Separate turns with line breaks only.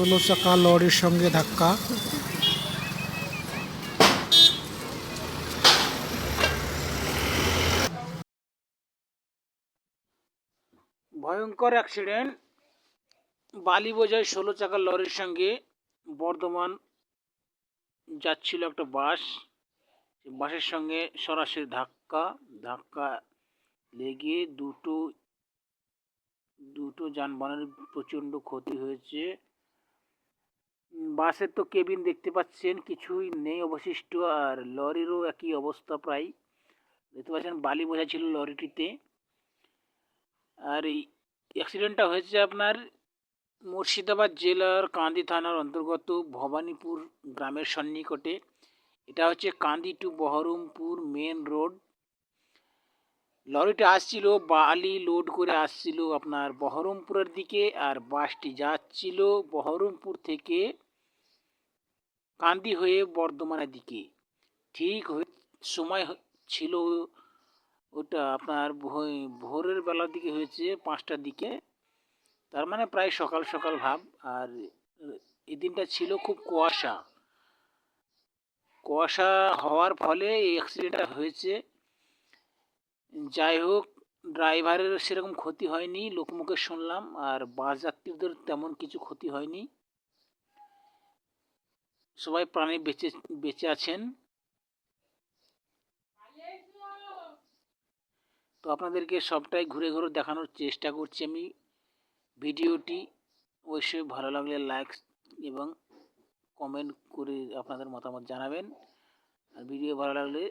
ষোলো চাকা লরির সঙ্গে ধাক্কা। ভয়ঙ্কর অ্যাক্সিডেন্ট বালি বোঝায় ষোলো চাকার লরির সঙ্গে। বর্ধমান যাচ্ছিল একটা বাস। বাসের সঙ্গে সরাসরি ধাক্কা। ধাক্কা লেগে দুটো দুটো যানবাহনের প্রচণ্ড ক্ষতি হয়েছে। বাসের তো কেবিন দেখতে পাচ্ছেন, কিছুই নেই অবশিষ্ট, আর লরিরও একই অবস্থা প্রায়। দেখতে পাচ্ছেন বালি বোঝা ছিল লরিটিতে। আর এই অ্যাক্সিডেন্টটা হয়েছে আপনার মুর্শিদাবাদ জেলার কান্দি থানার অন্তর্গত ভবানীপুর গ্রামের সন্নিকটে। এটা হচ্ছে Kandi to Baharampur main road লরিটা আসছিল, বালি লোড করে আসছিল আপনার বহরমপুরের দিকে আর বাসটি যাচ্ছিল বহরমপুর থেকে কান্দি হয়ে বর্ধমানের দিকে। ঠিক সময় ছিল ওটা আপনার ভোর- ভোরের বেলার দিকে হয়েছে পাঁচটার দিকে। তার মানে প্রায় সকাল সকাল ভাব আর এই দিনটা ছিল খুব কুয়াশা। কুয়াশা হওয়ার ফলে এই অ্যাক্সিডেন্টটা হয়েছে। যাই হোক ড্রাইভারের সেরকম ক্ষতি হয়নি, লোকমুখে শুনলাম, আর বাস যাত্রীদের তেমন কিছু ক্ষতি হয়নি। সবাই প্রাণে বেঁচে বেঁচে আছেন। তো আপনাদেরকে সবটাই ঘুরে ঘুরে দেখানোর চেষ্টা করছি আমি। ভিডিওটি অবশ্যই ভালো লাগলে লাইক এবং কমেন্ট করে আপনাদের মতামত জানাবেন। আর ভিডিও ভালো লাগলে